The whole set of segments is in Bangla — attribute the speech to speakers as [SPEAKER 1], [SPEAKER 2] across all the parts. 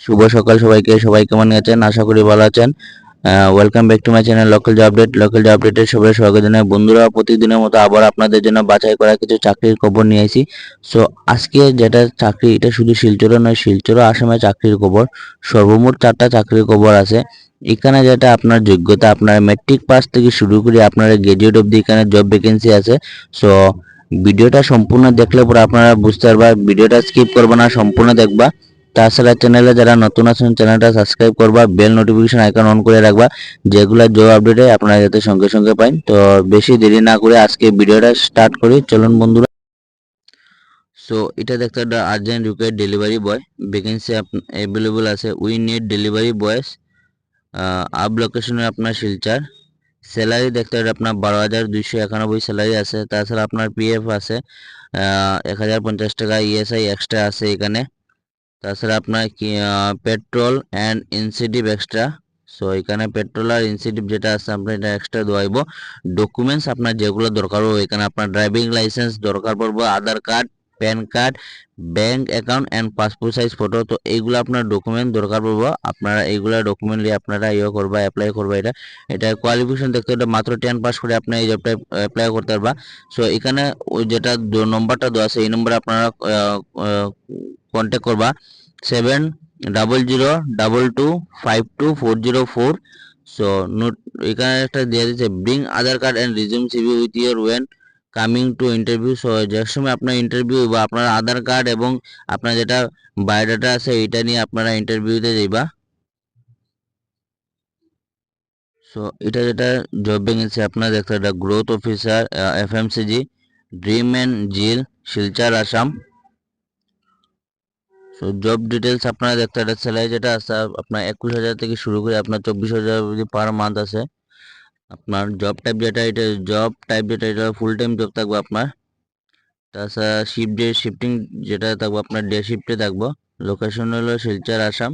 [SPEAKER 1] শুভ সকাল সবাইকে। সবাই কেমন আছেন? আশা করি ভালো আছেন। Welcome back to my channel local job update local job আপডেটের সবাই স্বাগত জানাই। বন্ধুরা, প্রতিদিনের মতো আবার আপনাদের জন্য বাছাই করা কিছু চাকরির খবর নিয়ে আসি সো আজকে যেটা চাকরি, এটা শুধু শিলচরও নয় শিলচর আসামে চাকরির খবর। সর্বমোট চারটা চাকরির খবর আছে। এখানে যেটা আপনার যোগ্যতা, আপনার ম্যাট্রিক পাস থেকে শুরু করে আপনার গ্রাজুয়েট অবধি এখানে জব ভ্যাকেন্সি আছে। সো ভিডিওটা সম্পূর্ণ দেখলে পরে আপনারা বুঝতে পারবা। ভিডিওটা স্কিপ করবে না, সম্পূর্ণ দেখবা। তাছাড়া চ্যানেলে যারা নতুন আছেন, চ্যানেলটা সাবস্ক্রাইব করবা বেল নোটিফিকেশন আইকন অন করে রাখবা, যেগুলা জব আপডেটে আপনারা যাতে সঙ্গে সঙ্গে পাইন। তো বেশি দেরি না করে আজকে ভিডিওটা স্টার্ট করি। চলুন বন্ধুরা। সো এটা দেখতে একটা urgent required delivery boy vacancy available আছে। We need delivery boys up লোকেশনে আপনার শিলচার। স্যালারি দেখতে পারেন আপনার বারো হাজার দুইশো একানব্বই স্যালারি আছে। তাছাড়া আপনার পিএফ আছে এক হাজার পঞ্চাশ টাকা ইএসআই এক্সট্রা আছে এখানে। তাছাড়া আপনার কি petrol and incentive extra so এখানে পেট্রোল আর ইনসেন্টিভ যেটা আছে, আপনার এটা এক্সট্রা দেওয়াইব। ডকুমেন্টস আপনার যেগুলো দরকার হবে এখানে আপনার ড্রাইভিং লাইসেন্স দরকার পড়বে, Aadhaar card PAN card, bank account and passport size photo, তো এইগুলো আপনার ডকুমেন্ট দরকার পড়বে। আপনারা এইগুলা ডকুমেন্ট নিয়ে আপনারা ইয়ে করবা অ্যাপ্লাই করবা এটা। এটা কোয়ালিফিকেশন দেখতে হলে মাত্র টেন পাস করে আপনি এই জবটা অ্যাপ্লাই করতে পারবা। সো এখানে যেটা নম্বরটা দেওয়া আছে, এই নম্বরে আপনারা কন্ট্যাক্ট করবা। Seven double zero double two five two four zero four so note এখানে একটা দিয়ে দিচ্ছে bring Aadhaar card and resume CV with your when coming to interview so যে সময় আপনার ইন্টারভিউ বা আপনার আধার কার্ড এবং আপনার যেটা বায়োডাটা আছে এটা নিয়ে আপনারা ইন্টারভিউতে যাইবা। সো এটা যেটা জব ভ্যাকেন্সি আপনার দেখতে এটা growth officer FMCG dream and zeal Silchar, Assam. So job details আপনারা দেখতে এটা স্যালারি যেটা আছে, আপনার একুশ হাজার থেকে শুরু করে আপনার চব্বিশ হাজার পার মান্থ আছে। আপনার জব টাইপ যেটা এটা জব টাইপ যেটা এটা ফুল টাইম জব থাকবে আপনার। তাছাড়া শিফট ডে শিফটিং যেটা থাকবে আপনার ডে শিফটে থাকব। লোকেশন হলো শিলচর আসাম।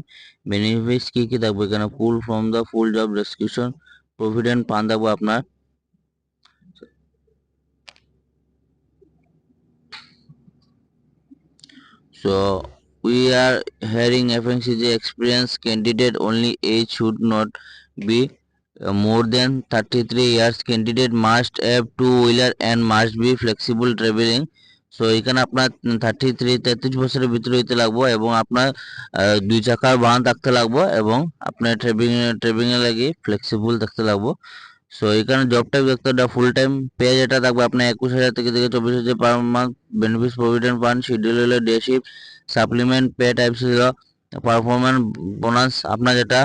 [SPEAKER 1] বেনিফিটস কী কী থাকবে এখানে? Full from the full job description provident পান থাকব আপনার। So we are hearing FMCG candidate only age should not be uh, more than 33 years, candidate must have two wheeler and must be flexible traveling. So এখানে আপনার থার্টি থ্রি তেত্রিশ বছরের ভিতরে হইতে লাগবো এবং আপনার দুই চাকার বাহন থাকতে লাগবো এবং আপনার ট্রেভিং ট্রেভিং এর লাগি ফ্লেক্সিবল থাকতে লাগবো। সো এখানে জব টাইপ দেখতে ফুল টাইম পে যেটা থাকবে আপনার একুশ হাজার থেকে থেকে চব্বিশ হাজার per month benefits provident fund schedule day shift supplement pay type ছিল পারফরমেন্স বোনাস আপনার যেটা,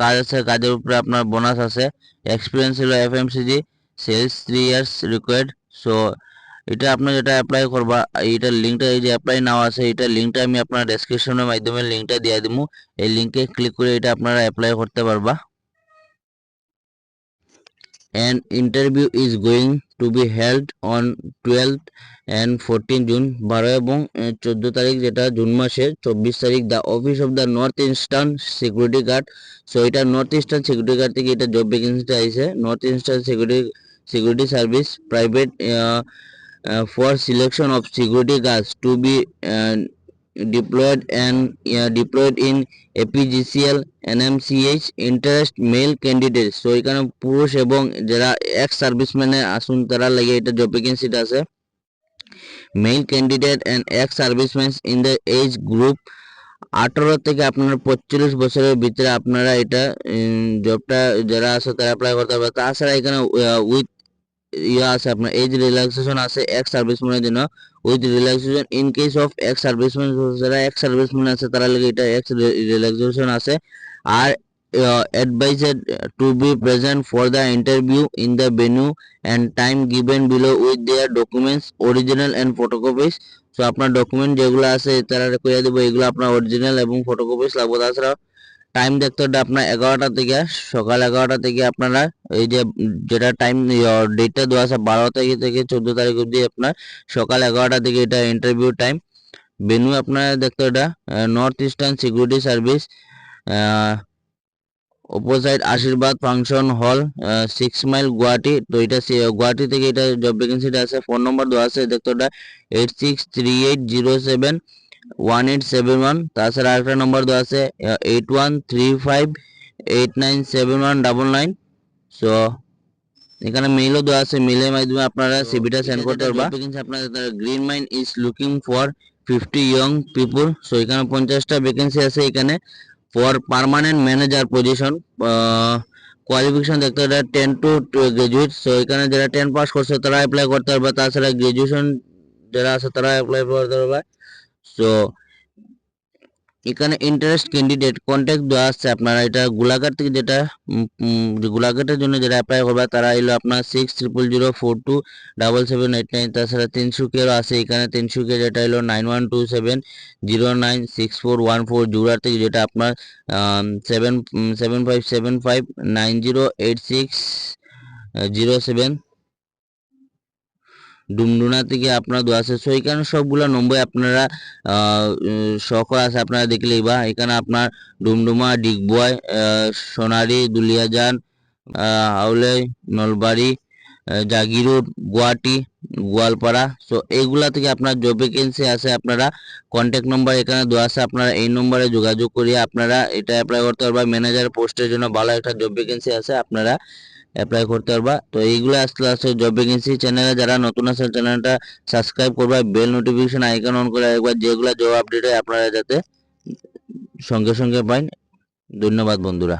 [SPEAKER 1] কাজ আছে, কাজের উপরে আপনার বোনাস আছে। এক্সপিরিয়েন্স হলো FMCG sales three years required so এটা আপনি যেটা অ্যাপ্লাই করবা এইটার লিঙ্কটা এই যে অ্যাপ্লাই নাও আছে এইটার লিঙ্কটা আমি আপনার ডেসক্রিপশনের মাধ্যমে লিঙ্কটা দিয়ে দিব এই লিঙ্কে ক্লিক করে এটা আপনারা অ্যাপ্লাই করতে পারবা। An interview is going to be held on 12th and 14 June বারো এবং চোদ্দ তারিখ যেটা জুন মাসের, চব্বিশ তারিখ the office of the north eastern security guard so এটা নর্থ ইস্টার্ন সিকিউরিটি গার্ড থেকে এটা জব ভ্যাকেন্সিটা আইসে north eastern security security service private for selection of security guards to be deployed and uh, deployed in APGCL NMCH interest male candidate so এখানে পুরুষ এবং যারা এক্স সার্ভিসম্যানে আসুন তারা লাগে এটা জব ভ্যাকেন্সিটা আছে। Male candidate and ex serviceman in the age group আঠারো থেকে আপনার পঁয়ত্রিশ বছরের ভিতরে আপনারা এটা জবটা যারা আছে তারা অ্যাপ্লাই করতে পারবে। তাছাড়া এখানে উইথ ইয়ে আছে আপনার এজ রিল্যাক্সেশন আছে এক্স সার্ভিসম্যানের জন্য with relaxation in case of ex serviceman যারা এক্স সার্ভিসম্যান আছে, তারা লাগে এটা এক্স রিল্যাক্সেশন আছে। আর advised to be present for the interview in the venue and time given below with their documents, original and photocopies so, আপনার ডকুমেন্ট যেগুলো আছে, তারা কইয়া দেবো, এগুলো আপনার অরিজিনাল এবং ফটোকপিস লাগবে। তাছাড়া টাইম দেখতে হবে আপনার এগারোটা থেকে, সকাল এগারোটা থেকে আপনারা এই যে, যেটা টাইম ডেটটা দেওয়া আছে বারো তারিখ থেকে চোদ্দ তারিখ অবধি আপনার সকাল এগারোটা থেকে এটা ইন্টারভিউ টাইম ভেনু আপনারা দেখতে এটা north eastern security service opposite Ashirbad function hall six mile Guwahati, তো এটা গুয়াহাটি থেকে এটা জব ভ্যাকেন্সিটা আছে ফোন নম্বর দেওয়া আছে, দেখতে ওটা eight six three eight zero seven one eight seven one তাছাড়া আরেকটা নম্বর দেওয়া আছে eight one three five eight nine seven one double nine so এখানে মেইলও দেওয়া আছে মেইলের মাধ্যমে আপনারা সিভিটা সেন্ড করতে পারবা। আপনাদের green mind is looking for fifty young people so এখানে পঞ্চাশটা ভ্যাকেন্সি আছে এখানে। For permanent manager position qualification দেখতে হবে টেন টু গ্রাজুয়েট সো এখানে যারা টেন পাস করছে তারা অ্যাপ্লাই করতে পারবে। তাছাড়া গ্রাজুয়েশন যারা আছে তারা অ্যাপ্লাই করতে পারবে। সো এখানে ইন্টারেস্ট ক্যান্ডিডেট কন্ট্যাক্ট দেওয়া আছে আপনারা। এটা গোলাঘাট থেকে যেটা গোলাঘাটের জন্য যারা অ্যাপ্লাই করবে তারা এলো আপনার six triple zero four two double seven eight nine তাছাড়া তিনশুকিয়ারও আছে এখানে। তিনশুকিয়া যেটা এলো nine one two seven zero nine six four one four জুরার থেকে যেটা আপনার seven seven five seven five nine zero eight six zero seven Doomdooma থেকে আপনার দু আছে। সো এখানে সবগুলো নম্বর আপনারা শখ আছে আপনারা দেখলেই বা এখানে আপনার ডুমডুমা, ডিগবয় সোনারি, দুলিয়াজান হাউলে নলবাড়ি জাগিরোড গুয়াহাটি, গোয়ালপাড়া। সো এইগুলা থেকে আপনার জব ভ্যাকেন্সি আছে, আপনারা কন্ট্যাক্ট নম্বর এখানে দেওয়া আছে। আপনারা এই নম্বরে যোগাযোগ করিয়ে আপনারা এটা অ্যাপ্লাই করতে পারবেন ম্যানেজার পোস্টের জন্য ভালো একটা জব ভ্যাকেন্সি আছে। আপনারা অ্যাপ্লাই করতে পারবা। তো এইগুলো আসলে আসতে জব ভ্যাকেন্সি চ্যানেলে যারা নতুন আছে চ্যানেলটা সাবস্ক্রাইব করবা বেল নোটিফিকেশন আইকন অন করে একবার যেগুলো জব আপডেট হয় আপনারা যাতে সঙ্গে সঙ্গে পাইন। ধন্যবাদ বন্ধুরা।